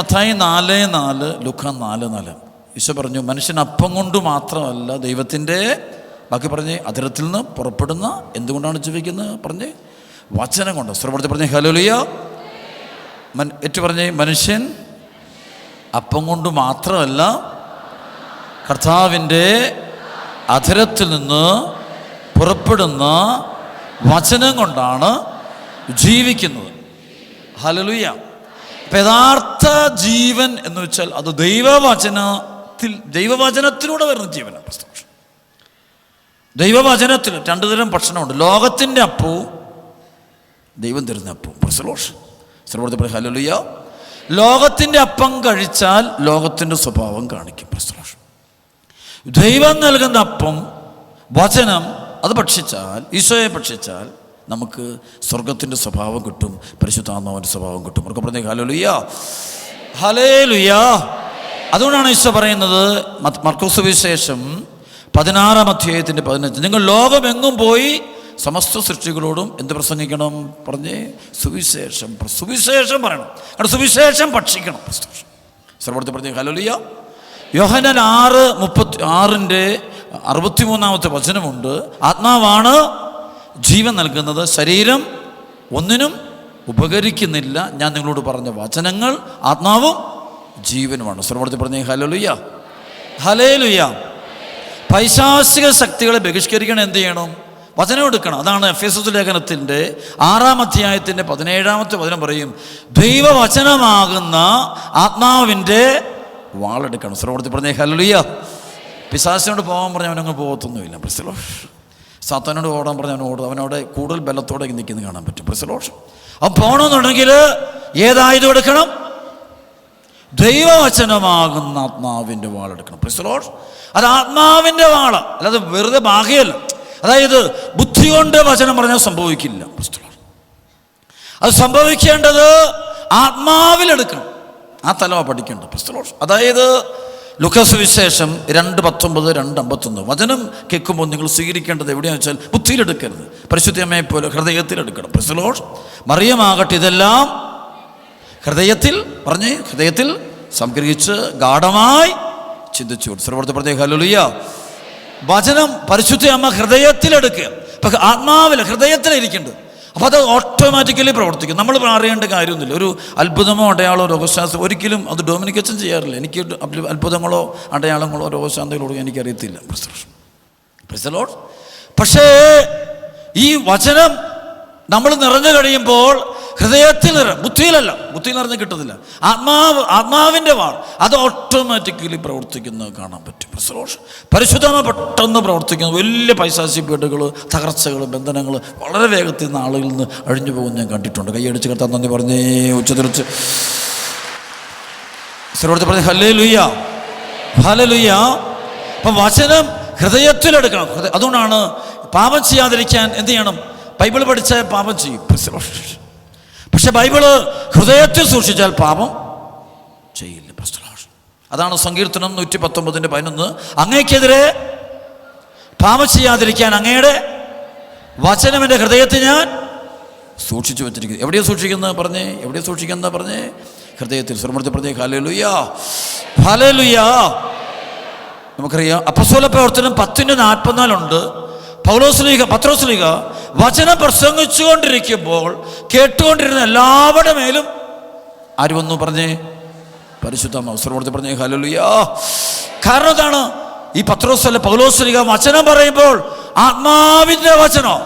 മത്തായി നാല് നാല് ലുഖ നാല് നാല്. ഈശോ പറഞ്ഞു മനുഷ്യൻ അപ്പം കൊണ്ട് മാത്രമല്ല ദൈവത്തിന്റെ ബാക്കി പറഞ്ഞ് അതിരത്തിൽ നിന്ന് പുറപ്പെടുന്ന എന്തുകൊണ്ടാണ് ജീവിക്കുന്നത്? പറഞ്ഞ് വചനം കൊണ്ട്. സ്വരപ്പെടുത്തി പറഞ്ഞ് ഹലോലിയ മൻ ഏറ്റു പറഞ്ഞ് മനുഷ്യൻ അപ്പം കൊണ്ട് മാത്രമല്ല കർത്താവിന്റെ അധരത്തിൽ നിന്ന് പുറപ്പെടുന്ന വചനം കൊണ്ടാണ് ജീവിക്കുന്നത്. ഹലലുയ അപ്പം യഥാർത്ഥ ജീവൻ എന്ന് വെച്ചാൽ അത് ദൈവവചനത്തിൽ ദൈവവചനത്തിലൂടെ വരുന്ന ജീവനാണ് പ്രസ്തോഷം ദൈവവചനത്തിൽ രണ്ടു തരം ഭക്ഷണമുണ്ട്. ലോകത്തിന്റെ അപ്പവും ദൈവം തരുന്ന അപ്പവും. പ്രസലോഷൻ ഹലലുയ ലോകത്തിന്റെ അപ്പം കഴിച്ചാൽ ലോകത്തിന്റെ സ്വഭാവം കാണിക്കും. പ്രസലോഷൻ ദൈവം നൽകുന്ന അപ്പം വചനം അത് ഭക്ഷിച്ചാൽ ഈശോയെ ഭക്ഷിച്ചാൽ നമുക്ക് സ്വർഗത്തിന്റെ സ്വഭാവം കിട്ടും പരിശുദ്ധാത്മാവിന്റെ സ്വഭാവം കിട്ടും. അവർക്ക് പറഞ്ഞേ ഹലോ ലുയ്യാ ഹലേ ലുയ്യാ അതുകൊണ്ടാണ് ഈശോ പറയുന്നത് മർക്കോസ് വിശേഷം പതിനാറാം അധ്യായത്തിന്റെ പതിനഞ്ച്. നിങ്ങൾ ലോകമെങ്ങും പോയി സമസ്ത സൃഷ്ടികളോടും എന്ത് പ്രസംഗിക്കണം? പറഞ്ഞേ സുവിശേഷം. സുവിശേഷം പറയണം. കാരണം സുവിശേഷം ഭക്ഷിക്കണം. സർവത്തെ പറഞ്ഞേ ഹലോ ലുയ്യ യോഹനൻ ആറ് മുപ്പത്തി ആറിന്റെ അറുപത്തിമൂന്നാമത്തെ വചനമുണ്ട്. ആത്മാവാണ് ജീവൻ നൽകുന്നത് ശരീരം ഒന്നിനും ഉപകരിക്കുന്നില്ല. ഞാൻ നിങ്ങളോട് പറഞ്ഞ വചനങ്ങൾ ആത്മാവും ജീവനുമാണ്. സർവത്തിൽ പറഞ്ഞേ ഹലലുയ്യ ഹലേലുയ്യ പൈശാസിക ശക്തികളെ ബഹിഷ്കരിക്കണം എന്ത് ചെയ്യണം? വചനം എടുക്കണം. അതാണ് എഫ് എസ് എസ് ലേഖനത്തിന്റെ ആറാം അധ്യായത്തിന്റെ പതിനേഴാമത്തെ വചനം പറയും. ദൈവവചനമാകുന്ന ആത്മാവിന്റെ വാളെടുക്കണം. സർവത്തിൽ പറഞ്ഞേ ഹലുയ്യ പിശാസിനോട് പോകാൻ പറഞ്ഞാൽ അവനങ്ങ് പോകത്തൊന്നുമില്ല. പ്രസിലോഷ് സാത്താനോട് ഓടാൻ പറഞ്ഞ അവൻ ഓടും. അവനവിടെ കൂടുതൽ ബലത്തോടെ നിൽക്കുന്നത് കാണാൻ പറ്റും. പ്രസലോഷം അപ്പം പോകണമെന്നുണ്ടെങ്കിൽ ഏതായുധം എടുക്കണം? ദൈവവചനമാകുന്ന ആത്മാവിന്റെ വാളെടുക്കണം പ്രസലോഷ് അത് ആത്മാവിന്റെ വാൾ. അല്ലാതെ വെറുതെ ബാഹ്യല്ല അതായത് ബുദ്ധി കൊണ്ട് വചനം പറഞ്ഞാൽ സംഭവിക്കില്ല. അത് സംഭവിക്കേണ്ടത് ആത്മാവിലെടുക്കണം ആ തലവ പഠിക്കേണ്ടത്. പ്രസ്തലോഷ് അതായത് ലുക്കസ് വിശേഷം രണ്ട് പത്തൊമ്പത് രണ്ട് അമ്പത്തൊന്ന്. വചനം കേൾക്കുമ്പോൾ നിങ്ങൾ സ്വീകരിക്കേണ്ടത് എവിടെയാണെന്ന് വെച്ചാൽ ബുദ്ധിയിലെടുക്കരുത്. പരിശുദ്ധമ്മയെ പോലെ ഹൃദയത്തിലെടുക്കണം. പ്രസ്തലോഷ് മറിയമാകട്ടെ ഇതെല്ലാം ഹൃദയത്തിൽ പറഞ്ഞ് ഹൃദയത്തിൽ സംഗ്രഹിച്ച് ഗാഠമായി ചിന്തിച്ചു സർവർത്തി പ്രത്യേക ഹലുലിയ വചനം പരിശുദ്ധ അമ്മ ഹൃദയത്തിലെടുക്കുക. ഇപ്പം ആത്മാവിൽ ഹൃദയത്തിലിരിക്കുന്നുണ്ട്. അപ്പോൾ അത് ഓട്ടോമാറ്റിക്കലി പ്രവർത്തിക്കും. നമ്മൾ അറിയേണ്ട കാര്യമൊന്നുമില്ല. ഒരു അത്ഭുതമോ അടയാളോ രോഗശാസ്ത്രം ഒരിക്കലും അത് ഡൊമിനിക്കച്ചൻ ചെയ്യാറില്ല. എനിക്ക് അത്ഭുതങ്ങളോ അടയാളങ്ങളോ രോഗശാന്തികളോ എനിക്കറിയത്തില്ല. പ്രസലോട്ട് പക്ഷേ ഈ വചനം നമ്മൾ നിറഞ്ഞു കഴിയുമ്പോൾ ഹൃദയത്തിൽ നിറ ബുദ്ധിയിലല്ല ബുദ്ധിയിൽ നിറഞ്ഞ് കിട്ടത്തില്ല ആത്മാവ് ആത്മാവിന്റെ വാൾ അത് ഓട്ടോമാറ്റിക്കലി പ്രവർത്തിക്കുന്നത് കാണാൻ പറ്റും. പ്രസലോഷ്. പരിശുദ്ധമ പെട്ടെന്ന് പ്രവർത്തിക്കുന്നു. വലിയ പൈസാസി വീടുകൾ തകർച്ചകൾ ബന്ധനങ്ങൾ വളരെ വേഗത്തിൽ നിന്ന് ആളുകളിൽ നിന്ന് അഴിഞ്ഞു പോകുന്ന ഞാൻ കണ്ടിട്ടുണ്ട്. കൈയടിച്ച് കിടത്താൻ നന്ദി പറഞ്ഞേ ഉച്ചതിരിച്ച്. സ്ഥിരോടത്ത് പറഞ്ഞു ഹലേ ലുയ്യ ഹല ലുയ്യ അപ്പം വചനം ഹൃദയത്തിലെടുക്കണം അതുകൊണ്ടാണ് പാപം ചെയ്യാതിരിക്കാൻ എന്ത് ചെയ്യണം? ബൈബിൾ പഠിച്ച പാപം ചെയ്യും. പക്ഷെ ബൈബിൾ ഹൃദയത്തിൽ സൂക്ഷിച്ചാൽ പാപം ചെയ്യില്ല അതാണ് സങ്കീർത്തനം നൂറ്റി പത്തൊമ്പതിന്റെ പതിനൊന്ന്. അങ്ങയ്ക്കെതിരെ പാപം ചെയ്യാതിരിക്കാൻ അങ്ങയുടെ വചനം എന്റെ ഹൃദയത്തിൽ ഞാൻ സൂക്ഷിച്ചു വെച്ചിരിക്കുന്നത് എവിടെയാണ് സൂക്ഷിക്കുന്നത് പറഞ്ഞേ എവിടെയാണ് സൂക്ഷിക്കുന്നത് പറഞ്ഞേ ഹൃദയത്തിൽ സുരമൃത്തി പറഞ്ഞേ ഹലലുയാ ഹലലുയാ നമുക്കറിയാം അപ്പസോല പ്രവർത്തനം പത്തിന്റെ നാൽപ്പത്തിനാലുണ്ട്. പൗലോസ്ലീഗ പത്രോസ്ലീഹ വചനം പ്രസംഗിച്ചുകൊണ്ടിരിക്കുമ്പോൾ കേട്ടുകൊണ്ടിരുന്ന എല്ലാവരുടെ മേലും ആര് വന്നു പറഞ്ഞേ? പരിശുദ്ധ അവസരപ്പെടുത്തി പറഞ്ഞേ ഹലലുയ്യാ കാരണം എന്താണ്? ഈ പത്രോസ്വല്ല പൗലോസ്ലിക വചനം പറയുമ്പോൾ ആത്മാവിന്റെ വചനം?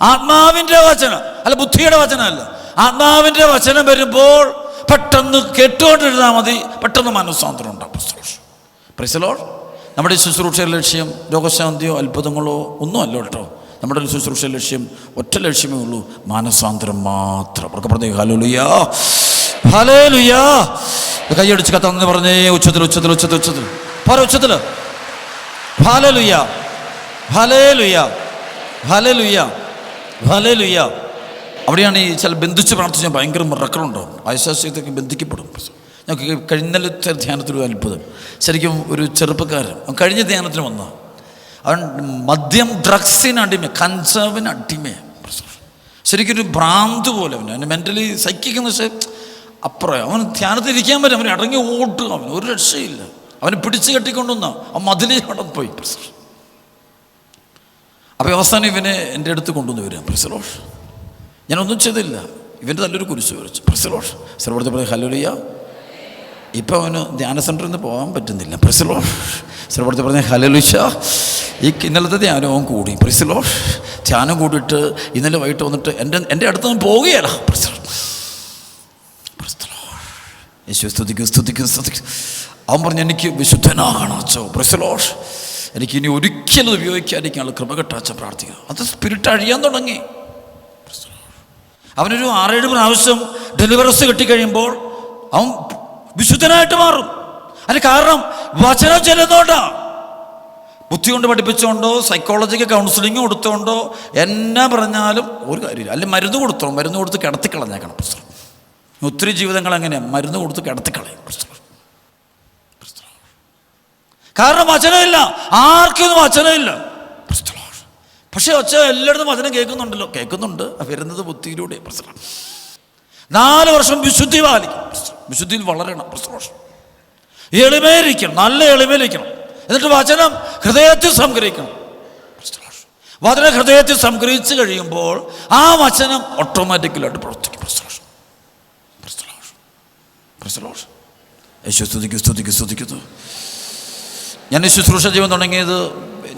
ആത്മാവിന്റെ വചനം അല്ല ബുദ്ധിയുടെ വചനമല്ല. ആത്മാവിന്റെ വചനം വരുമ്പോൾ പെട്ടെന്ന് കേട്ടുകൊണ്ടിരുന്നാൽ മതി പെട്ടെന്ന് മനസ്സാന്തരം ഉണ്ടാകും പ്രൈസലോൾ നമ്മുടെ ശുശ്രൂഷയുടെ ലക്ഷ്യം രോഗശാന്തിയോ അത്ഭുതങ്ങളോ ഒന്നും അല്ല കേട്ടോ. നമ്മുടെ ഒരു ശുശ്രൂഷ ലക്ഷ്യം ഒറ്റ ലക്ഷ്യമേ ഉള്ളൂ മാനസാന്തരം മാത്രം. അവർക്ക് പറഞ്ഞേ ഹലോലുയാ ഹലേലുയാ കൈയടിച്ച് കത്താന്ന് പറഞ്ഞേ ഉച്ചത്തിൽ ഉച്ചത്തിൽ ഉച്ചത്തിൽ ഉച്ചത്തിൽ. പറ ഉച്ചത്തിൽ. ഹലലുയ ഹലേലുയ ഹലലുയ ഹലലുയ അവിടെയാണ് ഈ ചില ബന്ധിച്ച് പ്രാർത്ഥിച്ചാൽ ഭയങ്കര മിറക്കളുണ്ടാവും ആശാസ്യത്തൊക്കെ ബന്ധിക്കപ്പെടും. ഞങ്ങൾക്ക് കഴിഞ്ഞത്തെ ധ്യാനത്തിലൊരു അത്ഭുതം. ശരിക്കും ഒരു ചെറുപ്പക്കാരൻ. കഴിഞ്ഞ ധ്യാനത്തിന് വന്ന അവൻ മദ്യം ഡ്രഗ്സിന് അടിമ കഞ്ചാവിന് ശരിക്കും ശരിക്കൊരു ഭ്രാന്ത് പോലെ അവൻ അവന് മെന്റലി സഹിക്കുന്ന പക്ഷേ അപ്പുറം. അവൻ ധ്യാനത്തിൽ ഇരിക്കാൻ പറ്റും അവൻ ഇറങ്ങി ഓട്ടുക അവൻ ഒരു രക്ഷയില്ല. അവന് പിടിച്ചു കെട്ടിക്കൊണ്ടുവന്ന. ആ മതിലി അവിടെ പോയി. അപ്പോൾ അവസാനം ഇവനെ എന്റെ അടുത്ത് കൊണ്ടുവന്ന് വരിക. പ്രസലോഷ് ഞാനൊന്നും ചെയ്തില്ല. ഇവന്റെ നല്ലൊരു കുരിശ് വരച്ചു. പ്രസലോഷ് സർവത്തെ പറയും ഹലോലിയ ഇപ്പം അവന് ധ്യാന സെന്ററിൽ നിന്ന് പോകാൻ പറ്റുന്നില്ല. പ്രിസിലോ സർവത്തെ പറഞ്ഞ ഹലലുഷ ഈ ഇന്നലത്തെ ധ്യാനവും കൂടി. പ്രിസിലോ ധ്യാനം കൂടിയിട്ട് ഇന്നലെ വൈകിട്ട് വന്നിട്ട് എന്റെ എന്റെ അടുത്തൊന്നും പോവുകയല്ല. യേശു സ്തുതിക്കും സ്തുതിക്കും സ്തുതിക്കും. അവൻ പറഞ്ഞു എനിക്ക് വിശുദ്ധനാണ് അച്ഛോ. പ്രസലോഷ് എനിക്ക് ഇനി ഒരിക്കലും ഉപയോഗിക്കാതിരിക്കാനുള്ള കൃപ കെട്ടാച്ച പ്രാർത്ഥിക്കുക. അത് സ്പിരിറ്റ് അഴിയാൻ തുടങ്ങി. അവനൊരു ആറേഴ് പ്രാവശ്യം ഡെലിവറസ് കിട്ടിക്കഴിയുമ്പോൾ അവൻ വിശുദ്ധനായിട്ട് മാറും. അതിന് കാരണം വചനം ചെല്ലുന്നോണ്ടാ. ബുദ്ധി കൊണ്ട് പഠിപ്പിച്ചുകൊണ്ടോ സൈക്കോളജിക്കൽ കൗൺസിലിംഗ് കൊടുത്തോണ്ടോ എന്നാ പറഞ്ഞാലും ഒരു കാര്യമില്ല. അല്ലെങ്കിൽ മരുന്ന് കൊടുത്തോ മരുന്ന് കൊടുത്ത് കിടത്തിക്കളഞ്ഞേക്കണം പുസ്തകം ഒത്തിരി ജീവിതങ്ങൾ എങ്ങനെയാണ് മരുന്ന് കൊടുത്ത് കിടത്തിക്കളയും പുസ്തകം കാരണം വചനമില്ല. ആർക്കൊന്നും വചനമില്ല. പക്ഷെ ഒച്ച എല്ലായിടത്തും വചനം കേൾക്കുന്നുണ്ടല്ലോ. കേൾക്കുന്നുണ്ട്. വരുന്നത് ബുദ്ധിയിലൂടെ പ്രശ്നം. നാല് വർഷം വിശുദ്ധി പാലിക്കും. വിശുദ്ധിയിൽ വളരണം പ്രശ്നം എളിമയിരിക്കണം നല്ല എളിമയിരിക്കണം എന്നിട്ട് വചനം ഹൃദയത്തിൽ സംഗ്രഹിക്കണം. വചനം ഹൃദയത്തിൽ സംഗ്രഹിച്ചു കഴിയുമ്പോൾ ആ വചനം ഓട്ടോമാറ്റിക്കലായിട്ട് പ്രവർത്തിക്കും. സ്തുതിക്കുന്നു. ഞാൻ ഈ ശുശ്രൂഷ ജീവൻ തുടങ്ങിയത്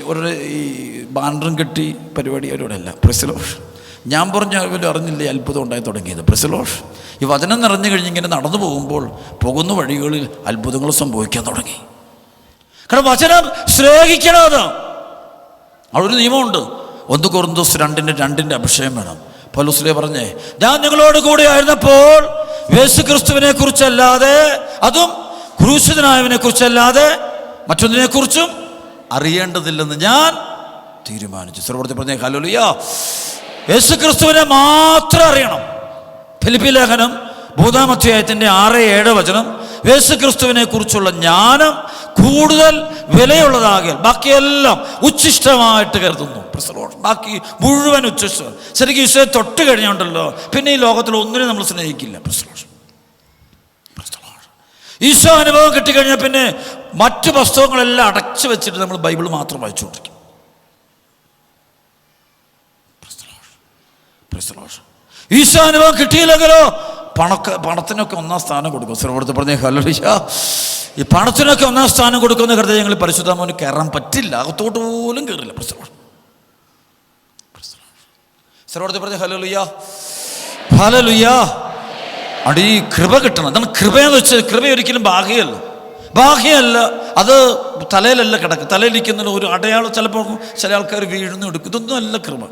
ഒരു ഈ ബാൻഡറും കെട്ടി പരിപാടി അവരോടെ അല്ല പ്രസിലോഷ് ഞാൻ പറഞ്ഞ പോലും അറിഞ്ഞില്ലേ അത്ഭുതം ഉണ്ടായി തുടങ്ങിയത്. പ്രസലോഷ് ഈ വചനം നിറഞ്ഞു കഴിഞ്ഞിങ്ങനെ നടന്നു പോകുമ്പോൾ പോകുന്ന വഴികളിൽ അത്ഭുതങ്ങൾ സംഭവിക്കാൻ തുടങ്ങി. കാരണം വചനം സ്നേഹിക്കണത് അവിടെ ഒരു നിയമമുണ്ട്. ഒന്ന് കുറുന്തോസ് രണ്ടിന്റെ രണ്ടിന്റെ അഭിഷേകം വേണം. പൗലോസിലെ പറഞ്ഞേ? ഞാൻ നിങ്ങളോട് കൂടെ ആയിരുന്നപ്പോൾ യേശു ക്രിസ്തുവിനെ കുറിച്ചല്ലാതെ അതും ക്രൂശിതനായവനെ കുറിച്ചല്ലാതെ മറ്റൊന്നിനെ കുറിച്ചും അറിയേണ്ടതില്ലെന്ന് ഞാൻ തീരുമാനിച്ചു. സർവർത്തി പറഞ്ഞേ ഹലോലിയ യേശു ക്രിസ്തുവിനെ മാത്രം അറിയണം. ഫിലിപ്പി ലേഖനം മൂന്നാം അധ്യായത്തിന്റെ ആറ് ഏഴ് വചനം. യേശു ക്രിസ്തുവിനെ കുറിച്ചുള്ള ജ്ഞാനം കൂടുതൽ വിലയുള്ളതാകിയാൽ ബാക്കിയെല്ലാം ഉച്ഛിഷ്ടമായിട്ട് കരുതുന്നു. ബാക്കി മുഴുവൻ ഉച്ഛിഷ്ടം. ശരിക്കും ഈശോയെ തൊട്ട് കഴിഞ്ഞുണ്ടല്ലോ പിന്നെ ഈ ലോകത്തിൽ ഒന്നിനും നമ്മൾ സ്നേഹിക്കില്ല. ഈശോ അനുഭവം കിട്ടിക്കഴിഞ്ഞാൽ പിന്നെ മറ്റു പുസ്തകങ്ങളെല്ലാം അടച്ചു വെച്ചിട്ട് നമ്മൾ ബൈബിൾ മാത്രം വായിച്ചുകൊണ്ടിരിക്കും. ഈശോ അനുഭവം കിട്ടിയില്ലെങ്കിലോ? പണക്ക പണത്തിനൊക്കെ ഒന്നാം സ്ഥാനം കൊടുക്കും. സർവടുത്ത് പറഞ്ഞ ഹലോലിശ ഈ പണത്തിനൊക്കെ ഒന്നാം സ്ഥാനം കൊടുക്കുന്ന കരുതി ഞങ്ങൾ പരിശുദ്ധമോന് കയറാൻ പറ്റില്ല. അകത്തോട്ട് പോലും കയറില്ല. സർവടുത്ത് പറഞ്ഞ ഹലോലിയ ഹലലുയ്യ അവിടെ ഈ കൃപ കിട്ടണം. അതാണ് കൃപയെന്ന് വെച്ചാൽ കൃപ ഒരിക്കലും ഭാഗ്യമല്ല ബാഹ്യമല്ല. അത് തലയിലല്ല കിടക്കും തലയിലിരിക്കുന്ന ഒരു അടയാളം ചിലപ്പോൾ ചില ആൾക്കാർ വീഴുന്നു എടുക്കും. ഇതൊന്നും അല്ല കൃപ.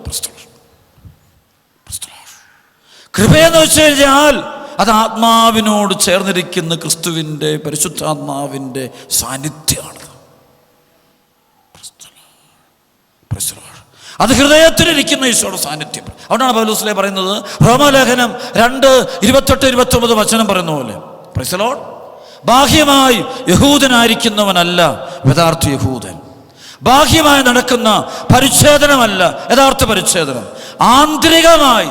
കൃപയെന്ന് വെച്ച് കഴിഞ്ഞാൽ അത് ആത്മാവിനോട് ചേർന്നിരിക്കുന്ന ക്രിസ്തുവിന്റെ പരിശുദ്ധാത്മാവിന്റെ സാന്നിധ്യമാണ്. അത് ഹൃദയത്തിലിരിക്കുന്ന ഈശോയുടെ സാന്നിധ്യം. അതുകൊണ്ടാണ് പൗലൂസിലെ പറയുന്നത് റോമലേഖനം രണ്ട് ഇരുപത്തെട്ട് ഇരുപത്തൊമ്പത് വചനം പറയുന്ന പോലെ പ്രസലോൺ ബാഹ്യമായി യഹൂദനായിരിക്കുന്നവനല്ല യഥാർത്ഥ യഹൂദൻ. ബാഹ്യമായി നടക്കുന്ന പരിച്ഛേദനമല്ല യഥാർത്ഥ പരിച്ഛേദനം. ആന്തരികമായി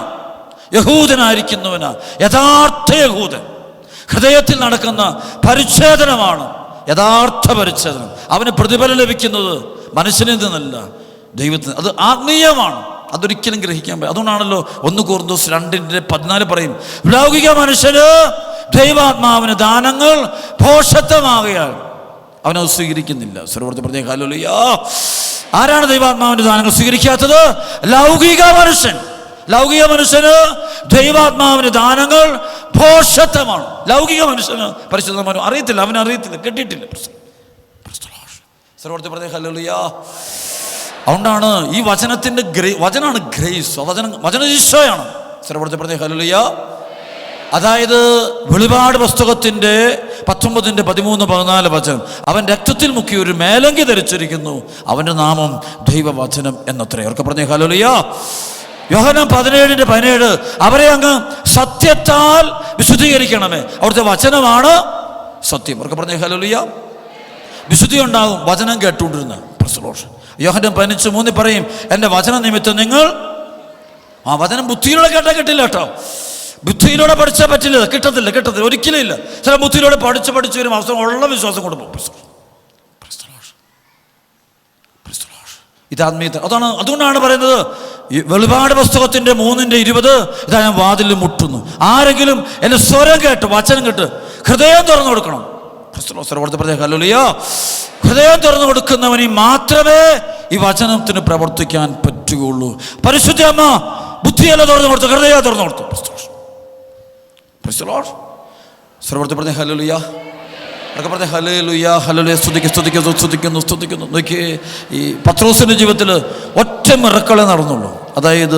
യഹൂദനായിരിക്കുന്നവനാ. യഥാർത്ഥ യഹൂദൻ. ഹൃദയത്തിൽ നടക്കുന്ന പരിച്ഛേദനമാണ് യഥാർത്ഥ പരിച്ഛേദനം. അവന് പ്രതിഫലം ലഭിക്കുന്നത് മനുഷ്യനിൽ നിന്നല്ല ദൈവത്തിന് അത് ആത്മീയമാണ്. അതൊരിക്കലും ഗ്രഹിക്കാൻ പറ്റും അതുകൊണ്ടാണല്ലോ ഒന്ന് കൂർന്തോസ് രണ്ടിന്റെ പതിനാല് പറയും. ലൗകിക മനുഷ്യന് ദൈവാത്മാവിന് ദാനങ്ങൾ ഭോഷത്വമാകയാൽ അവനത് സ്വീകരിക്കുന്നില്ല. സർവർത്തി പറഞ്ഞ കാലോലിയ ആരാണ് ദൈവാത്മാവിന്റെ ദാനങ്ങൾ സ്വീകരിക്കാത്തത്? ലൗകിക മനുഷ്യൻ. ലൗകിക മനുഷ്യന് ദൈവാത്മാവിന് ദാനങ്ങൾ ഭോഷത്വമാണ് ലൗകിക മനുഷ്യന് പരിശുദ്ധമാനും അറിയത്തില്ല അവന് അറിയത്തില്ല കെട്ടിയിട്ടില്ല സർവർത്തി പറഞ്ഞ അതുകൊണ്ടാണ് ഈ വചനത്തിന്റെ ഗ്രേ വചനമാണ് ഗ്രേസ് വചനം വചന ഈശോയാണ്. സർവർത്തി പറഞ്ഞ ഹലോലിയ അതായത് വെളിപാട് പുസ്തകത്തിന്റെ പത്തൊമ്പതിന്റെ പതിമൂന്ന് പതിനാല് വചനം അവൻ രക്തത്തിൽ മുക്കി ഒരു മേലങ്കി ധരിച്ചിരിക്കുന്നു അവന്റെ നാമം ദൈവവചനം എന്നത്രേ. അവർക്ക് പറഞ്ഞ ഹലോലിയ യോഹനം പതിനേഴിന്റെ പതിനേഴ് അവരെ അങ്ങ് സത്യത്താൽ വിശുദ്ധീകരിക്കണമേ. അവിടുത്തെ വചനമാണ് സത്യം. അവർക്ക് പറഞ്ഞ ഹലോലിയ വിശുദ്ധി ഉണ്ടാകും വചനം കേട്ടുകൊണ്ടിരുന്ന. പ്രസലോഷൻ യോഹനം പതിനഞ്ച് മൂന്നിൽ പറയും എന്റെ വചന നിമിത്തം നിങ്ങൾ ആ വചനം ബുദ്ധിയിലൂടെ കേട്ടാൽ കിട്ടില്ല കേട്ടോ. ബുദ്ധിയിലൂടെ പഠിച്ചാൽ പറ്റില്ല. കിട്ടത്തില്ല കിട്ടത്തില്ല. ഒരിക്കലും ഇല്ല. ചില ബുദ്ധിയിലൂടെ പഠിച്ച് പഠിച്ച് വരും അവസരം ഉള്ള വിശ്വാസം കൊണ്ട് ഇത് ആത്മീയത അതാണ് അതുകൊണ്ടാണ് പറയുന്നത് വെളിപാട് പുസ്തകത്തിന്റെ മൂന്നിന്റെ ഇരുപത് ഇതാ ഞാൻ വാതിൽ മുട്ടുന്നു ആരെങ്കിലും എന്റെ സ്വരം കേട്ട് വചനം കേട്ട് ഹൃദയം തുറന്നു കൊടുക്കണം ഹലോലിയോ. ഹൃദയം തുറന്നു കൊടുക്കുന്നവന് മാത്രമേ ഈ വചനത്തിന് പ്രവർത്തിക്കാൻ പറ്റുകയുള്ളൂ പരിശുദ്ധ അമ്മ ബുദ്ധിയല്ല തുറന്നു കൊടുത്തു ഹൃദയം തുറന്നു കൊടുത്തു സർവർത്തി പറഞ്ഞ Lord. അതൊക്കെ പറഞ്ഞ ഹലേലുയ ഹലലുയ സ്തുതിക്ക് സ്തുതിക്കുന്നു സ്തുതിക്കുന്നു സ്തുതിക്കുന്നു. നോക്കി ഈ പത്രോസിന്റെ ജീവിതത്തിൽ ഒറ്റ മിറക്കളെ നടന്നുള്ളൂ. അതായത്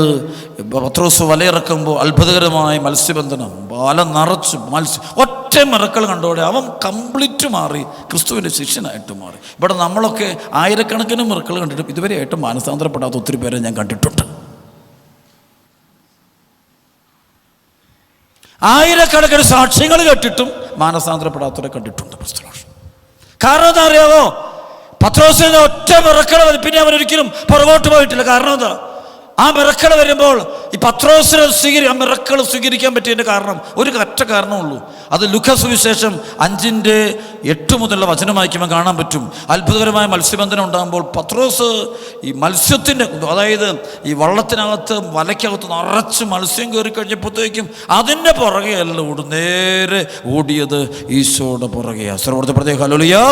പത്രോസ് വലയിറക്കുമ്പോൾ അത്ഭുതകരമായ മത്സ്യബന്ധനം വല നിറച്ച് മത്സ്യം ഒറ്റ മിറക്കൾ കണ്ടോടെ അവൻ കംപ്ലീറ്റ് മാറി ക്രിസ്തുവിന്റെ ശിഷ്യനായിട്ട് മാറി. ഇവിടെ നമ്മളൊക്കെ ആയിരക്കണക്കിന് മിറക്കൾ കണ്ടിട്ടും ഇതുവരെയായിട്ടും മാനസാന്തരപ്പെടാത്ത ഒത്തിരി പേരെ ഞാൻ കണ്ടിട്ടുണ്ട്. ആയിരക്കണക്കിന് സാക്ഷ്യങ്ങൾ കേട്ടിട്ടും മാനസാന്തരപ്പെടാത്തവരെ കണ്ടിട്ടുണ്ട് കാരണം എന്താ അറിയാവോ? പത്രോസിന് ഒറ്റ വിറക്കണ പിന്നെ അവരൊരിക്കലും പുറകോട്ട് പോയിട്ടില്ല. കാരണം എന്താ? ആ മിറക്കൾ വരുമ്പോൾ ഈ പത്രോസിനെ സ്വീകരി ആ മിറക്കൾ സ്വീകരിക്കാൻ പറ്റിയതിന്റെ കാരണം ഒരു ഒറ്റ കാരണമുള്ളൂ. അത് ലുഖ സുവിശേഷം അഞ്ചിന്റെ എട്ട് മുതലുള്ള വചനം വായിക്കുമ്പോൾ കാണാൻ പറ്റും. അത്ഭുതകരമായ മത്സ്യബന്ധനം ഉണ്ടാകുമ്പോൾ പത്രോസ് ഈ മത്സ്യത്തിന്റെ അതായത് ഈ വള്ളത്തിനകത്ത് വലയ്ക്കകത്ത് നിറച്ച് മത്സ്യം കയറി കഴിഞ്ഞപ്പോഴത്തേക്കും അതിന്റെ പുറകെ അല്ല ഓടും. നേരെ ഓടിയത് ഈശോയുടെ പുറകെയാണ് സർവത്തെ പ്രത്യേക. ഹലോലിയോ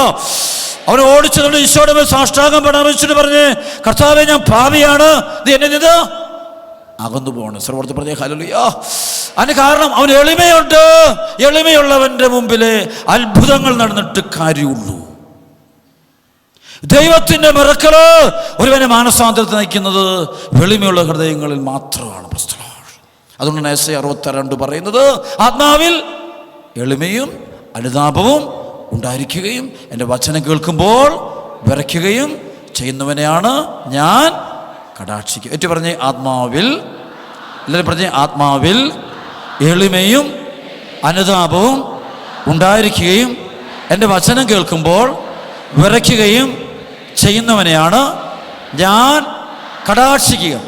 അവൻ ഓടിച്ചതുകൊണ്ട് ഈശോയുടെ സാഷ്ടാകം പെടാൻ വെച്ചിട്ട് പറഞ്ഞ് കർത്താവെ ഞാൻ ഭാവിയാണ് എന്നെ ഇത് അകന്നു പോകണം. സർവത്തെ പ്രത്യേക ഹലുയോ അതിന് കാരണം അവൻ എളിമയുണ്ട്. എളിമയുള്ളവന്റെ മുമ്പിൽ അത്ഭുതങ്ങൾ നടന്നിട്ട് കാര്യമുള്ളൂ. ദൈവത്തിന്റെ മിറക്കൾ ഒരുവനെ മാനസാന്തരത്തിൽ നയിക്കുന്നത് വെളിമയുള്ള ഹൃദയങ്ങളിൽ മാത്രമാണ് പ്രസ്തലോഷ് അതുകൊണ്ടാണ് എസ് ഐ അറുപത്തിരണ്ട് പറയുന്നത് ആത്മാവിൽ എളിമയും അനുതാപവും ഉണ്ടായിരിക്കുകയും എന്റെ വചനം കേൾക്കുമ്പോൾ വിറയ്ക്കുകയും ചെയ്യുന്നവനെയാണ് ഞാൻ. കടാക്ഷിക്കുക ഏറ്റു പറഞ്ഞേ ആത്മാവിൽ എല്ലാവരും പറഞ്ഞേ ആത്മാവിൽ എളിമയും അനുതാപവും ഉണ്ടായിരിക്കുകയും എന്റെ വചനം കേൾക്കുമ്പോൾ വിറയ്ക്കുകയും ചെയ്യുന്നവനെയാണ് ഞാൻ കടാക്ഷിക്കുക.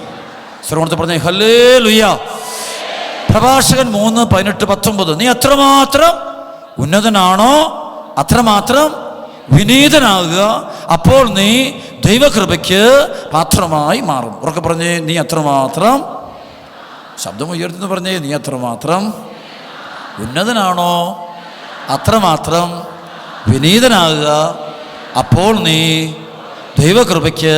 ശ്രവണത്തെ പറഞ്ഞ ഹല്ലേ ലുയ്യ പ്രഭാഷകൻ മൂന്ന് പതിനെട്ട് പത്തൊമ്പത്. നീ എത്രമാത്രം ഉന്നതനാണോ? അത്രമാത്രം വിനീതനാകുക. അപ്പോൾ നീ ദൈവകൃപയ്ക്ക് പാത്രമായി മാറും. ഉറക്കെ പറഞ്ഞേ നീ അത്രമാത്രം ശബ്ദം ഉയർത്തുന്നു പറഞ്ഞേ നീ അത്രമാത്രം ഉന്നതനാണോ? അത്രമാത്രം വിനീതനാകുക. അപ്പോൾ നീ ദൈവകൃപയ്ക്ക്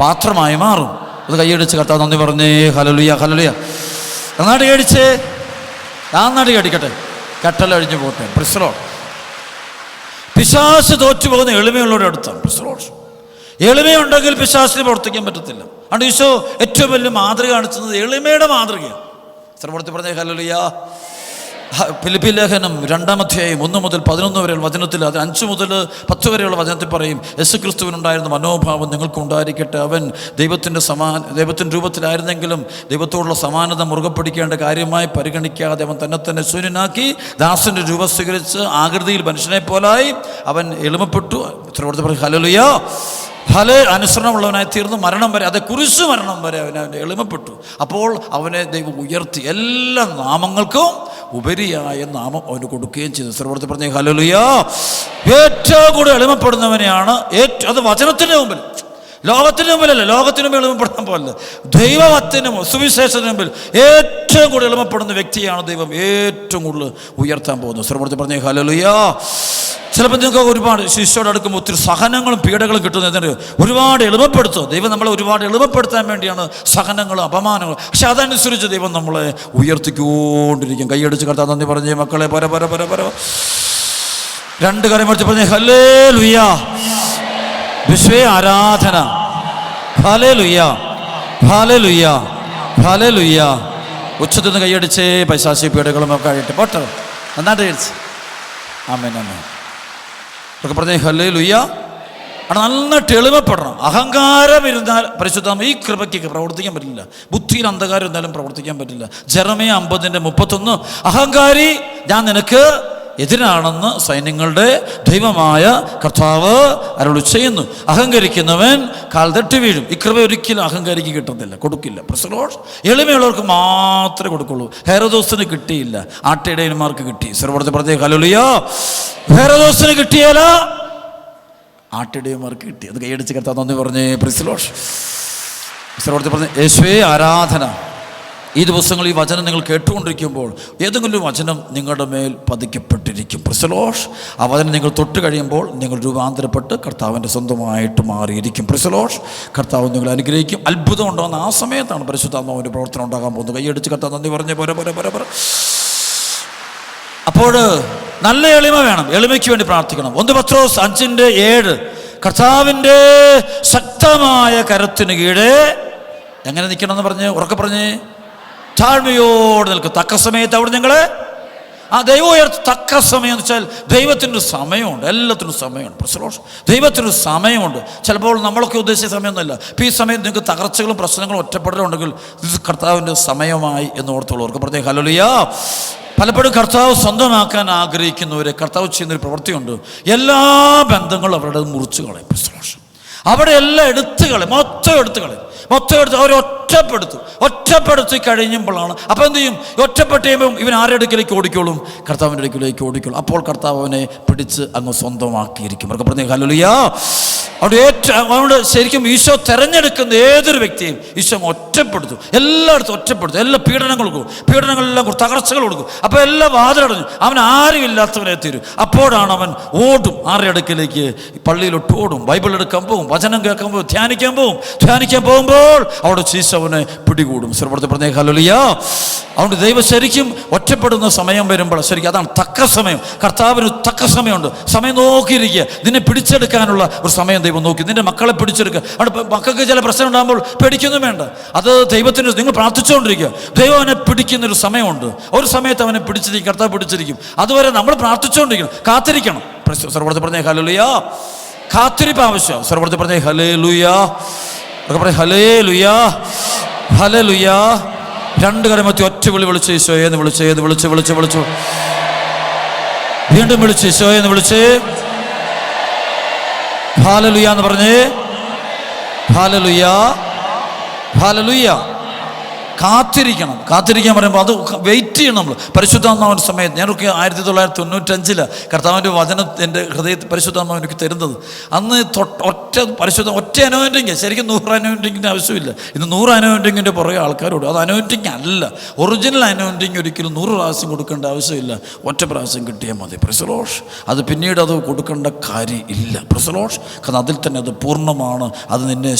പാത്രമായി മാറും. അത് കൈയടിച്ച് കർത്താവ് നന്ദി പറഞ്ഞേ. ഹലലുയ ഹലലുയ നന്നായിട്ട് കടിച്ചേ നന്നായിട്ട് കടിക്കട്ടെ കട്ടലഴിഞ്ഞു പോട്ടെ. പ്രിസ്ലോ പിശാസ് തോറ്റുപോകുന്ന എളിമയുള്ളവരുടെ അടുത്താണ്. പ്രിസ്ലോ എളിമയുണ്ടെങ്കിൽ പിശാസിന് പ്രവർത്തിക്കാൻ പറ്റത്തില്ല. അണ്ട് ഈശോ ഏറ്റവും വലിയ മാതൃക കാണിച്ചത് എളിമയുടെ മാതൃകയാണ്. പറഞ്ഞേ ഹലലുയ ഫിലിപ്പി ലേഖനം രണ്ടാം അധ്യായം ഒന്ന് മുതൽ പതിനൊന്ന് വരെയുള്ള വചനത്തിൽ അത് അഞ്ച് മുതൽ പത്ത് വരെയുള്ള വചനത്തിൽ പറയും യേശു ക്രിസ്തുവിനുണ്ടായിരുന്ന മനോഭാവം നിങ്ങൾക്കുണ്ടായിരിക്കട്ടെ അവൻ ദൈവത്തിന്റെ സമാന ദൈവത്തിന്റെ രൂപത്തിലായിരുന്നെങ്കിലും ദൈവത്തോടുള്ള സമാനത മുറുകെ പിടിക്കേണ്ട കാര്യമായി പരിഗണിക്കാതെ അവൻ തന്നെ തന്നെ ശൂന്യനാക്കി ദാസന്റെ രൂപം സ്വീകരിച്ച് ആകൃതിയിൽ മനുഷ്യനെ പോലായി അവൻ എളിമപ്പെട്ടു. ഇത്ര പറയും? ഹലലുയോ ഫല അനുസരണമുള്ളവനായി തീർന്നു. മരണം വരെ അതെ കുരിശു മരണം വരെ അവനെ അവനെ എളിമപ്പെട്ടു. അപ്പോൾ അവനെ ദൈവം ഉയർത്തി എല്ലാ നാമങ്ങൾക്കും ഉപരിയായ നാമം അവന് കൊടുക്കുകയും ചെയ്തു സർവർത്തി പറഞ്ഞു ഹലലുയാ ഏറ്റവും കൂടുതൽ എളിമപ്പെടുന്നവനെയാണ് ഏറ്റവും അത് വചനത്തിന്റെ മുമ്പിൽ. ലോകത്തിന് മുമ്പിലല്ല ലോകത്തിന് മുമ്പിൽ എളിമപ്പെടാൻ പോലെ ദൈവത്തിന് സുവിശേഷത്തിനു മുമ്പിൽ ഏറ്റവും കൂടുതൽ എളിമപ്പെടുന്ന വ്യക്തിയാണ് ദൈവം. ഏറ്റവും കൂടുതൽ ഉയർത്താൻ പോകുന്നത്. ശ്രമത്തിൽ പറഞ്ഞ ഹലലുയാ ചിലപ്പോൾ നിങ്ങൾക്ക് ഒരുപാട് ശിഷ്യോട് അടുക്കുമ്പോൾ ഒത്തിരി സഹനങ്ങളും പീഡകളും കിട്ടുന്നതിന് ഒരുപാട് എളുപ്പപ്പെടുത്തും ദൈവം നമ്മളെ ഒരുപാട് എളുപ്പപ്പെടുത്താൻ വേണ്ടിയാണ് സഹനങ്ങളും അപമാനങ്ങളും. പക്ഷെ അതനുസരിച്ച് ദൈവം നമ്മളെ ഉയർത്തിക്കൊണ്ടിരിക്കും. കൈയടിച്ച് കർത്താൻ നന്ദി പറഞ്ഞേ മക്കളെ പര പര പര പര രണ്ട് കാര്യം പഠിച്ച് പറഞ്ഞേ ഹലേ ലുയ്യ വിശ്വേ ആരാധന. ഹലേ ലുയ്യ ഹലേ ലുയ്യ ഹലേ ലുയ്യ ഉച്ചത്തിൽ നിന്ന് കൈയടിച്ചേ പൈശാശി പീഡകളും ഒക്കെ ആയിട്ട്. പോട്ടെ. നന്നായിട്ട് കഴിച്ച്. ആമേൻ അമ്മ ഒക്കെ പറഞ്ഞേ ഹലേ ലുയ്യ അവിടെ നന്നായിട്ട് എളിമപ്പെടണം അഹങ്കാരം ഇരുന്നാൽ പരിശുദ്ധം ഈ കൃപയ്ക്ക് പ്രവർത്തിക്കാൻ പറ്റില്ല. ബുദ്ധിയിൽ അന്ധകാരം ഇരുന്നാലും പ്രവർത്തിക്കാൻ പറ്റില്ല. ജറമേ അമ്പതിന്റെ മുപ്പത്തൊന്ന്. അഹങ്കാരി ഞാൻ നിനക്ക് എതിരാണെന്ന് സൈന്യങ്ങളുടെ ദൈവമായ കർത്താവ് അരുളി ചെയ്യുന്നു. അഹങ്കരിക്കുന്നവൻ കാൽ തട്ടി വീഴും. ഇക്രമ ഒരിക്കലും അഹങ്കാരിക്ക് കിട്ടത്തില്ല. കൊടുക്കില്ല. പ്രസലോഷ് എളിമയുള്ളവർക്ക് മാത്രമേ കൊടുക്കുള്ളൂ. ഹേരദോസിന് കിട്ടിയില്ല. ആട്ടിടയന്മാർക്ക് കിട്ടി. സർവത്തെ പ്രത്യേക കലുളിയോ ഹേരദോസിന് കിട്ടിയാലോ? ആട്ടിടയന്മാർക്ക് കിട്ടി. അത് കൈയടിച്ച് കർത്താവ് നന്ദി പറഞ്ഞേ. പ്രിസലോഷ് സർവത്തെ പറഞ്ഞേ യേശുവേ ആരാധന. ഈ ദിവസങ്ങൾ ഈ വചനം നിങ്ങൾ കേട്ടുകൊണ്ടിരിക്കുമ്പോൾ ഏതെങ്കിലും വചനം നിങ്ങളുടെ മേൽ പതിക്കപ്പെട്ടിരിക്കും. പ്രിസലോഷ് ആ വചനം നിങ്ങൾ തൊട്ട് കഴിയുമ്പോൾ നിങ്ങൾ രൂപാന്തരപ്പെട്ട് കർത്താവിന്റെ സ്വന്തമായിട്ട് മാറിയിരിക്കും. പ്രിസലോഷ് കർത്താവ് നിങ്ങൾ അനുഗ്രഹിക്കും. അത്ഭുതം ഉണ്ടാകുന്ന ആ സമയത്താണ് പരിശുദ്ധാത്മാവിന്റെ പ്രവർത്തനം ഉണ്ടാകാൻ പോകുന്നത്. കൈയടിച്ച് കർത്താവ് നന്ദി പറഞ്ഞ പോരെ പോരെ പോരെ പോരെ. അപ്പോൾ നല്ല എളിമ വേണം. എളിമയ്ക്ക് വേണ്ടി പ്രാർത്ഥിക്കണം. ഒന്ന് പത്രോസ് അഞ്ചിന്റെ ഏഴ്. കർത്താവിന്റെ ശക്തമായ കരത്തിന് കീഴേ എങ്ങനെ നിൽക്കണമെന്ന് പറഞ്ഞ് ഉറക്കെ പറഞ്ഞ്. താഴ്മയോട് നിൽക്കും. തക്ക സമയത്ത് അവിടെ നിങ്ങൾ ആ ദൈവം തക്ക സമയം എന്ന് വെച്ചാൽ ദൈവത്തിനൊരു സമയമുണ്ട്. എല്ലാത്തിനും സമയമുണ്ട്. പ്രശ്നോഷ് ദൈവത്തിനൊരു സമയമുണ്ട്. ചിലപ്പോൾ നമ്മളൊക്കെ ഉദ്ദേശിച്ച സമയമൊന്നുമല്ല. ഇപ്പോൾ ഈ സമയത്ത് നിങ്ങൾക്ക് തകർച്ചകളും പ്രശ്നങ്ങളും ഒറ്റപ്പെടലും ഉണ്ടെങ്കിൽ ഇത് കർത്താവിന്റെ സമയമായി എന്ന് ഓർത്തുള്ളവർക്ക് പറഞ്ഞേ ഹലോലിയ പലപ്പോഴും കർത്താവ് സ്വന്തമാക്കാൻ ആഗ്രഹിക്കുന്നവരെ കർത്താവ് ചെയ്യുന്നൊരു പ്രവൃത്തിയുണ്ട്. എല്ലാ ബന്ധങ്ങളും അവരുടെ മുറിച്ചു കളയും. പ്രശ്നോഷം അവിടെ എല്ലാം എടുത്തു കളയും. മൊത്തം എടുത്തു കളയും. മൊത്തം എടുത്ത് അവർ ഒറ്റപ്പെടുത്തും. ഒറ്റപ്പെടുത്തി കഴിയുമ്പോഴാണ് അപ്പോൾ എന്ത് ചെയ്യും? ഒറ്റപ്പെട്ട് ഇവൻ ആരുടെ അടുക്കിലേക്ക് ഓടിക്കോളും? കർത്താവിന്റെ അടുക്കിലേക്ക് ഓടിക്കോളും. അപ്പോൾ കർത്താവ് അവനെ പിടിച്ച് അങ്ങ് സ്വന്തമാക്കിയിരിക്കും. അവർക്ക് പറഞ്ഞു ഹലുലിയാ അവിടെ ഏറ്റവും അതുകൊണ്ട് ശരിക്കും ഈശോ തെരഞ്ഞെടുക്കുന്ന ഏതൊരു വ്യക്തിയും ഈശോ ഒറ്റപ്പെടുത്തും. എല്ലായിടത്തും ഒറ്റപ്പെടുത്തും. എല്ലാ പീഡനങ്ങൾ കൊടുക്കും. പീഡനങ്ങളെല്ലാം കൊടുക്കും തകർച്ചകൾ കൊടുക്കും. അപ്പോൾ എല്ലാം വാതിലടഞ്ഞു. അവൻ ആരും ഇല്ലാത്തവനെ തീരും. അപ്പോഴാണ് അവൻ ഓടും. ആരുടെ അടുക്കിലേക്ക്? പള്ളിയിലോട്ട് ഓടും. ബൈബിൾ എടുക്കാൻ പോകും വചനം കേൾക്കാൻ പോകും ധ്യാനിക്കാൻ പോകും ധ്യാനിക്കാൻ പോകുമ്പോൾ അവിടെ ചീസ് അവനെ പിടികൂടും. സർവത്തെ പറഞ്ഞ ഹലോലിയ അതുകൊണ്ട് ദൈവം ശരിക്കും ഒറ്റപ്പെടുന്ന സമയം വരുമ്പോൾ ശരിക്കും അതാണ് തക്ക സമയം. കർത്താവിന് തക്ക സമയമുണ്ട്. സമയം നോക്കിയിരിക്കുക. നിന്നെ പിടിച്ചെടുക്കാനുള്ള ഒരു സമയം ദൈവം നോക്കി. നിന്റെ മക്കളെ പിടിച്ചെടുക്കുക. അവിടെ മക്കൾക്ക് ചില പ്രശ്നം ഉണ്ടാകുമ്പോൾ പേടിക്കൊന്നും വേണ്ട. അത് ദൈവത്തിന് നിങ്ങൾ പ്രാർത്ഥിച്ചുകൊണ്ടിരിക്കുക. ദൈവം അവനെ പിടിക്കുന്നൊരു സമയമുണ്ട്. ഒരു സമയത്ത് അവനെ പിടിച്ചിരിക്കും. കർത്താവ് പിടിച്ചിരിക്കും. അതുവരെ നമ്മൾ പ്രാർത്ഥിച്ചുകൊണ്ടിരിക്കണം. കാത്തിരിക്കണം. സർവത്തെ പറഞ്ഞേ ഹലുലിയ കാത്തിരിപ്പ് ആവശ്യം. സർവത്തെ പറഞ്ഞേ ഹലേ ലുയാ ഒക്കെ പറയും ഹലേ ലുയാ ഹല ലുയാ രണ്ട് കരമത്തി ഒറ്റ വിളി വിളിച്ച് ഈശോയെന്ന് വിളിച്ച് ഏത് വിളിച്ച് വിളിച്ച് വിളിച്ചു. വീണ്ടും വിളിച്ച് ഈശോയെന്ന് വിളിച്ച്. ഹാലലുയ എന്ന് പറഞ്ഞേ ഹാലലുയ ഹാലലുയ കാത്തിരിക്കണം. കാത്തിരിക്കാൻ പറയുമ്പോൾ അത് വെയിറ്റ് ചെയ്യണം നമ്മൾ പരിശുദ്ധാത്മാവിന്റെ സമയത്ത് ഞാനൊക്കെ ആയിരത്തി തൊള്ളായിരത്തി തൊണ്ണൂറ്റഞ്ചിൽ കർത്താവിന്റെ വചനം എന്റെ ഹൃദയത്തിൽ പരിശുദ്ധാത്മാവ് എനിക്ക് തരുന്നത്. അന്ന് ഒറ്റ പരിശുദ്ധ ഒറ്റ അനോയിന്റിങ് ശരിക്കും നൂറ് അനോയിന്റിങ്ങിന്റെ ആവശ്യമില്ല. ഇന്ന് നൂറ് അനോയിന്റിങ്ങിന്റെ പുറകെ ആൾക്കാരോട് അത് അനോയിന്റിങ് അല്ല. ഒറിജിനൽ അനോയിന്റിങ് ഒരിക്കലും നൂറ് പ്രാവശ്യം കൊടുക്കേണ്ട ആവശ്യമില്ല. ഒറ്റ പ്രാവശ്യം കിട്ടിയാൽ മതി. പ്രസലോഷ് അത് പിന്നീട് അത് കൊടുക്കേണ്ട കാര്യം ഇല്ല. പ്രസലോഷ് കാരണം അതിൽ തന്നെ അത് പൂർണമാണ്. അത് നിന്നെ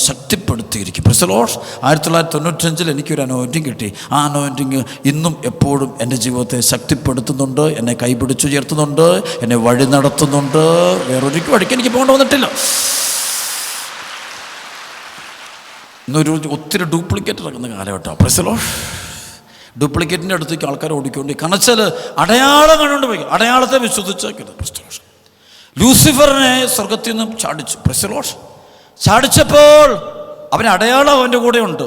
ശക്തിപ്പെടുത്തിയിരിക്കും പ്രസലോഷ് ആയിരത്തി തൊള്ളായിരത്തി തൊണ്ണൂറ്റഞ്ചിൽ എനിക്കൊരു അനോയിന്റിങ് കിട്ടി. ആ അനോയിന്റിങ് ഇന്നും എപ്പോഴും എന്റെ ജീവിതത്തെ ശക്തിപ്പെടുത്തുന്നുണ്ട് എന്നെ കൈപിടിച്ചുയർത്തുന്നുണ്ട് എന്നെ വഴി നടത്തുന്നുണ്ട്. വേറൊരു വഴിക്ക് എനിക്ക് പോകേണ്ട വന്നിട്ടില്ല. ഇന്നൊരു ഒത്തിരി ഡ്യൂപ്ലിക്കേറ്റ് ഇറങ്ങുന്ന കാലഘട്ടമാണ്. പ്രസലോ ഡ്യൂപ്ലിക്കേറ്റിന്റെ അടുത്തേക്ക് ആൾക്കാർ ഓടിക്കൊണ്ട് കണച്ചാൽ അടയാളം കണ്ടുകൊണ്ട് പോയി. അടയാളത്തെ വിശ്വസിച്ചേക്കരുത്. പ്രസലോഷ് ലൂസിഫറിനെ സ്വർഗത്തിൽ നിന്നും ചാടിച്ചു. പ്രസലോഷ് ചാടിച്ചപ്പോൾ അവന് അടയാളം അവന്റെ കൂടെ ഉണ്ട്.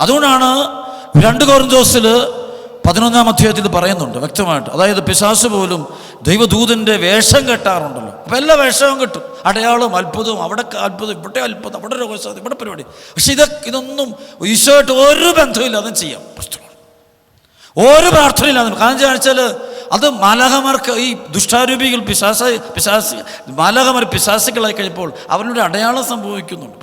അതുകൊണ്ടാണ് രണ്ട് കോറിന്തോസിൽ പതിനൊന്നാം അധ്യായത്തിൽ പറയുന്നുണ്ട് വ്യക്തമായിട്ട്. അതായത് പിശാസ് പോലും ദൈവദൂതന്റെ വേഷം കെട്ടാറുണ്ടല്ലോ. അപ്പോൾ എല്ലാ വേഷവും കിട്ടും. അടയാളം അത്ഭുതവും അവിടെ അത്ഭുതം ഇവിടെ അത്ഭുതം അവിടെ രോഗസാധ്യത ഇവിടെ പരിപാടി. പക്ഷെ ഇത് ഇതൊന്നും ഈശോയായിട്ട് ഒരു ബന്ധമില്ലാതെ ചെയ്യാം. ഒരു പ്രാർത്ഥനയില്ലാതെ. കാരണം എന്താ വെച്ചാൽ അത് മാലാഹമാർക്ക് ഈ ദുഷ്ടാരൂപികൾ പിശാസ പിശാസ് മാലാഹമാർ പിശാസികളായി കഴിഞ്ഞപ്പോൾ അവനൊരു അടയാളം സംഭവിക്കുന്നുണ്ട്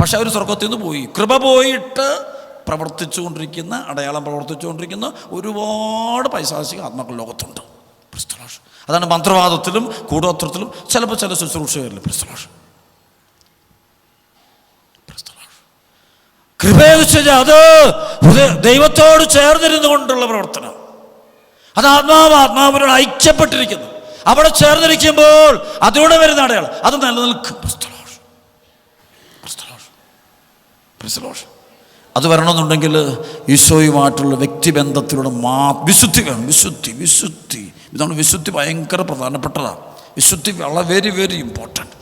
പക്ഷെ അവർ സ്വർഗത്തിൽ നിന്ന് പോയി. കൃപ പോയിട്ട് പ്രവർത്തിച്ചുകൊണ്ടിരിക്കുന്ന അടയാളം പ്രവർത്തിച്ചുകൊണ്ടിരിക്കുന്ന ഒരുപാട് പൈശാസിക ആത്മാക്കൾ ലോകത്തുണ്ട് ക്രിസ്തുലാഷ് അതാണ് മന്ത്രവാദത്തിലും കൂടോത്രത്തിലും ചിലപ്പോൾ ചില ശുശ്രൂഷകരിലും ക്രിസ്തുലാഷ് കൃപയെ അത് ദൈവത്തോട് ചേർന്നിരുന്നു കൊണ്ടുള്ള പ്രവർത്തനം. അത് ആത്മാവ് ആത്മാവിനോട് ഐക്യപ്പെട്ടിരിക്കുന്നു. അവിടെ ചേർന്നിരിക്കുമ്പോൾ അതിലൂടെ വരുന്ന അടയാളം. അത് നിലനിൽക്കും. അത് വരണമെന്നുണ്ടെങ്കിൽ ഈശോയുമായിട്ടുള്ള വ്യക്തിബന്ധത്തിലൂടെ മാ വിശുദ്ധി വേണം. വിശുദ്ധി വിശുദ്ധി. ഇതാണ് വിശുദ്ധി ഭയങ്കര പ്രധാനപ്പെട്ടതാണ്. വിശുദ്ധി വളരെ വെരി വെരി ഇമ്പോർട്ടന്റ്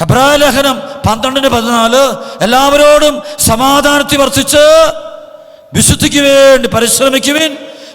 ഹെബ്രായ ലേഖനം പന്ത്രണ്ടിന് പതിനാല് എല്ലാവരോടും സമാധാനത്തിൽ വർദ്ധിച്ച് വിശുദ്ധിക്ക് വേണ്ടി പരിശ്രമിക്കുവിൻ.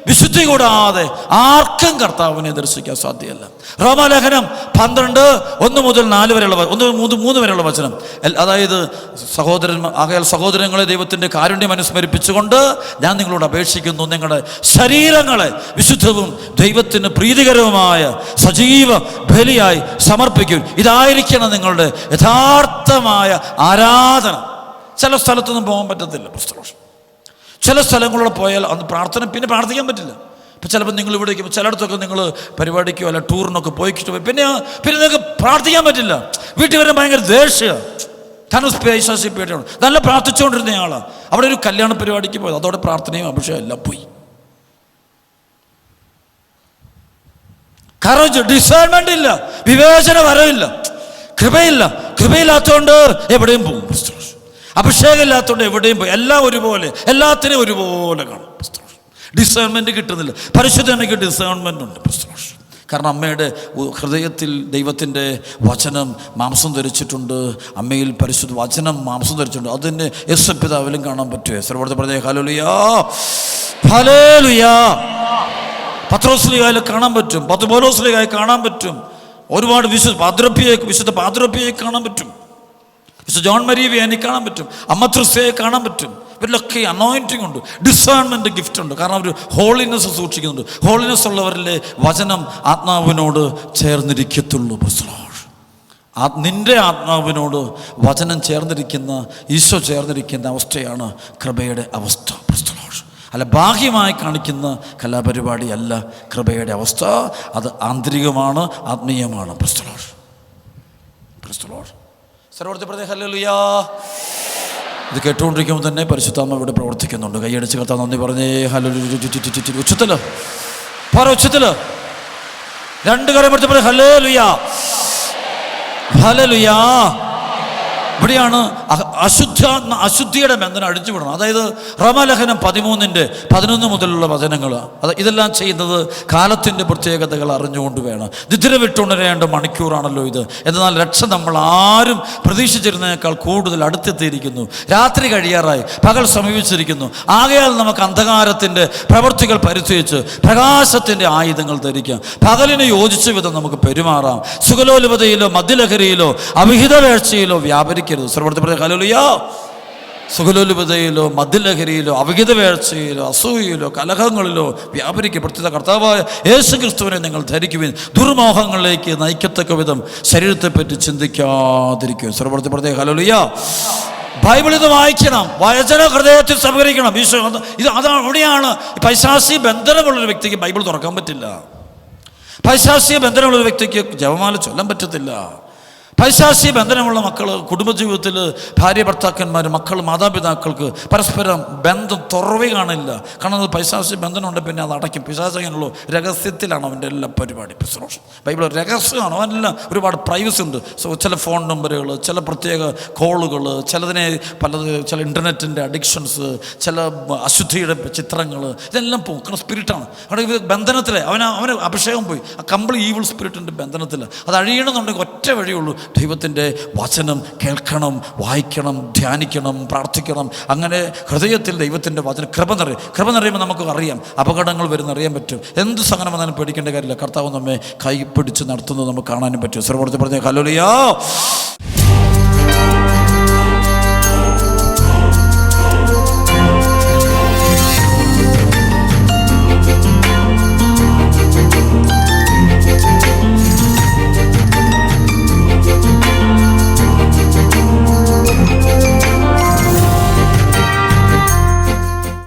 വിശുദ്ധി കൂടാതെ ആർക്കും കർത്താവിനെ ദർശിക്കാൻ സാധ്യമല്ല റോമാലേഖനം പന്ത്രണ്ട് ഒന്ന് മുതൽ നാല് വരെയുള്ള ഒന്ന് മൂന്ന് മൂന്ന് വരെയുള്ള വചനം. അതായത് സഹോദരൻ ആകയാൽ സഹോദരങ്ങളെ ദൈവത്തിന്റെ കാരുണ്യം അനുസ്മരിപ്പിച്ചുകൊണ്ട് ഞാൻ നിങ്ങളോട് അപേക്ഷിക്കുന്നു. നിങ്ങളുടെ ശരീരങ്ങളെ വിശുദ്ധവും ദൈവത്തിന് പ്രീതികരവുമായ സജീവ ബലിയായി സമർപ്പിക്കും. ഇതായിരിക്കണം നിങ്ങളുടെ യഥാർത്ഥമായ ആരാധന. ചില സ്ഥലത്തൊന്നും പോകാൻ പറ്റത്തില്ല പുസ്തകം ചില സ്ഥലങ്ങളിലൂടെ പോയാൽ അന്ന് പ്രാർത്ഥന പിന്നെ പ്രാർത്ഥിക്കാൻ പറ്റില്ല. ഇപ്പം ചിലപ്പോൾ നിങ്ങൾ ഇവിടെ ഇരിക്കുമ്പോൾ ചിലയിടത്തൊക്കെ നിങ്ങൾ പരിപാടിക്കോ അല്ല ടൂറിനൊക്കെ പോയിക്കിട്ട് പോയി. പിന്നെ പിന്നെ നിങ്ങൾക്ക് പ്രാർത്ഥിക്കാൻ പറ്റില്ല. വീട്ടിൽ വരാൻ ഭയങ്കര ദേഷ്യമാണ് ധനുസ് സ്പേശാസി പേടിയാണ്. നല്ല പ്രാർത്ഥിച്ചുകൊണ്ടിരുന്ന ആളാണ് അവിടെ ഒരു കല്യാണ പരിപാടിക്ക് പോയത്. അതോടെ പ്രാർത്ഥനയും അഭിഷേകം എല്ലാം പോയി. കറേജ് ഡിസൈൻമെന്റ് ഇല്ല. വിവേചന വരവില്ല. കൃപയില്ല. കൃപയില്ലാത്തതുകൊണ്ട് എവിടെയും പോകും അഭിഷേകം ഇല്ലാത്തതുകൊണ്ട് എവിടെയും പോയി. എല്ലാം ഒരുപോലെ എല്ലാത്തിനും ഒരുപോലെ കാണും. ഡിസേൺമെന്റ് കിട്ടുന്നില്ല. പരിശുദ്ധനയ്ക്ക് ഡിസേൺമെന്റ് ഉണ്ട്. കാരണം അമ്മയുടെ ഹൃദയത്തിൽ ദൈവത്തിന്റെ വചനം മാംസം ധരിച്ചിട്ടുണ്ട്. അമ്മയിൽ പരിശുദ്ധ വചനം മാംസം ധരിച്ചിട്ടുണ്ട്. അതിന് യേശു പിതാവിലും കാണാൻ പറ്റുമോ സർവോടത്തെ പറഞ്ഞേ ഹലോലിയാ ഫലേലുയാ പത്രോസ്ലിയായി കാണാൻ പറ്റും. പത്ത് പോലോസ്ലിയായി കാണാൻ പറ്റും. ഒരുപാട് വിശുദ്ധ പാദ്രപ്പിയെ വിശുദ്ധ പാദ്രപ്പിയെ കാണാൻ പറ്റും. വിശുദ്ധ ജോൺ മരിയ വ്യാനി കാണാൻ പറ്റും. അമ്മ ത്രിസ്യയെ കാണാൻ പറ്റും. ഇവരിലൊക്കെ അനോയിന്റിങ് ഉണ്ട്. ഡിസേൺമെന്റ് ഗിഫ്റ്റ് ഉണ്ട്. കാരണം അവർ ഹോളിനെസ് സൂക്ഷിക്കുന്നുണ്ട്. ഹോളിനെസ് ഉള്ളവരിലെ വചനം ആത്മാവിനോട് ചേർന്നിരിക്കത്തുള്ളൂ പ്രസ്ലോഷ് ആ നിന്റെ ആത്മാവിനോട് വചനം ചേർന്നിരിക്കുന്ന ഈശോ ചേർന്നിരിക്കുന്ന അവസ്ഥയാണ് കൃപയുടെ അവസ്ഥ പ്രസ്തലോഷ് അല്ല ബാഹ്യമായി കാണിക്കുന്ന കലാപരിപാടിയല്ല കൃപയുടെ അവസ്ഥ. അത് ആന്തരികമാണ് ആത്മീയമാണ് പ്രസ്തലോഷ് പ്രസ്തലോഷ് സർവർത്തി പ്രദേ ഹല്ലേലൂയാ. ഇത് കേട്ടുകൊണ്ടിരിക്കുമ്പോൾ തന്നെ പരിശുദ്ധാമ്മ ഇവിടെ പ്രവർത്തിക്കുന്നുണ്ട്. കൈയടിച്ച് കത്താൻ നന്ദി പറഞ്ഞേ. ഹലോ ഉച്ചത്തിൽ. പറ ഉച്ചത്തിൽ. രണ്ട് കാര്യം പഠിച്ച ലുയാ ഹലേ ലുയാ ഹലലുയാ ഇവിടെയാണ് അശുദ്ധ അശുദ്ധിയുടെ ബന്ധനം അടിച്ചുവിടണം അതായത് റമലഹനം പതിമൂന്നിന്റെ പതിനൊന്ന് മുതലുള്ള വചനങ്ങൾ. അത് ഇതെല്ലാം ചെയ്യുന്നത് കാലത്തിന്റെ പ്രത്യേകതകൾ അറിഞ്ഞുകൊണ്ട് വേണം. നിദ്ര വിട്ടുണരേണ്ട മണിക്കൂറാണല്ലോ ഇത്. എന്നാൽ രക്ഷ നമ്മൾ ആരും പ്രതീക്ഷിച്ചിരുന്നതിനേക്കാൾ കൂടുതൽ അടുത്തെത്തിയിരിക്കുന്നു. രാത്രി കഴിയാറായി. പകൽ സമീപിച്ചിരിക്കുന്നു. ആകയാൽ നമുക്ക് അന്ധകാരത്തിന്റെ പ്രവൃത്തികൾ പരിചയിച്ച് പ്രകാശത്തിന്റെ ആയുധങ്ങൾ ധരിക്കാം. പകലിന് യോജിച്ച വിധം നമുക്ക് പെരുമാറാം. സുഖലോലുപതയിലോ മദ്യലഹരിയിലോ അവിഹിത വേഴ്ചയിലോ വ്യാപരിക്കരുത് സർവർത്തി ഹലോലിയോ സുഖലോലുപതയിലോ മദ്യലഹരിയിലോ അവിഹിത വേഴ്ചയിലോ അസൂയയിലോ കലഹങ്ങളിലോ വ്യാപരിക്കുക പ്രത്യേക കർത്താവായ യേശു ക്രിസ്തുവിനെ നിങ്ങൾ ധരിക്കുവിൻ. ദുർമോഹങ്ങളിലേക്ക് നയിക്കത്തക്ക വിധം ശരീരത്തെപ്പറ്റി ചിന്തിക്കാതിരിക്കുക സർവർത്തി പ്രത്യേക ഹലോലിയ ബൈബിൾ ഇത് വായിക്കണം. വചന ഹൃദയത്തിൽ സംഭരിക്കണം ഈശോ ഇത് അതാണ് അവിടെയാണ് പൈശാസി ബന്ധനമുള്ളൊരു വ്യക്തിക്ക് ബൈബിൾ തുറക്കാൻ പറ്റില്ല. പൈശാസിക ബന്ധനമുള്ള ഒരു വ്യക്തിക്ക് ജപമാല ചൊല്ലാൻ പറ്റത്തില്ല. പൈശാസിക ബന്ധനമുള്ള മക്കൾ കുടുംബജീവിതത്തിൽ ഭാര്യ ഭർത്താക്കന്മാർ മക്കൾ മാതാപിതാക്കൾക്ക് പരസ്പരം ബന്ധം തുറവി കാണില്ല. കാരണം അത് പൈശാസ്യ ബന്ധനമുണ്ട് പിന്നെ അത് അടയ്ക്കും. പിശാചകനുള്ള രഹസ്യത്തിലാണ് അവന്റെ എല്ലാ പരിപാടി പിസ്രോഷൻ ബൈബിൾ രഹസ്യമാണ്. അവനെല്ലാം ഒരുപാട് പ്രൈവസി ഉണ്ട്. സോ ചില ഫോൺ നമ്പറുകൾ ചില പ്രത്യേക കോളുകൾ ചിലതിനെ പലത് ചില ഇന്റർനെറ്റിന്റെ അഡിക്ഷൻസ് ചില അശുദ്ധിയുടെ ചിത്രങ്ങൾ ഇതെല്ലാം പോകും. കാരണം സ്പിരിറ്റാണ് അവിടെ ബന്ധനത്തിലെ അവന് അവന് അഭിഷേകം പോയി. ആ കമ്പിൾ ഈവിൾ സ്പിരിറ്റിന്റെ ബന്ധനത്തിൽ അത് അഴിയണമെന്നുണ്ടെങ്കിൽ ഒറ്റ വഴിയുള്ളൂ ദൈവത്തിന്റെ വചനം കേൾക്കണം വായിക്കണം ധ്യാനിക്കണം പ്രാർത്ഥിക്കണം. അങ്ങനെ ഹൃദയത്തിൽ ദൈവത്തിന്റെ വചനം കൃപ നിറയും. കൃപ നിറയുമ്പോൾ നമുക്ക് അറിയാം അപകടങ്ങൾ വരുന്ന അറിയാൻ പറ്റും. എന്ത് സഹനം വന്നാലും പേടിക്കേണ്ട കാര്യമില്ല. കർത്താവ് നമ്മെ കൈ പിടിച്ച് നടത്തുന്നത് നമുക്ക് കാണാനും പറ്റും. സർവോടത്ത് പറഞ്ഞ ഹലോലിയോ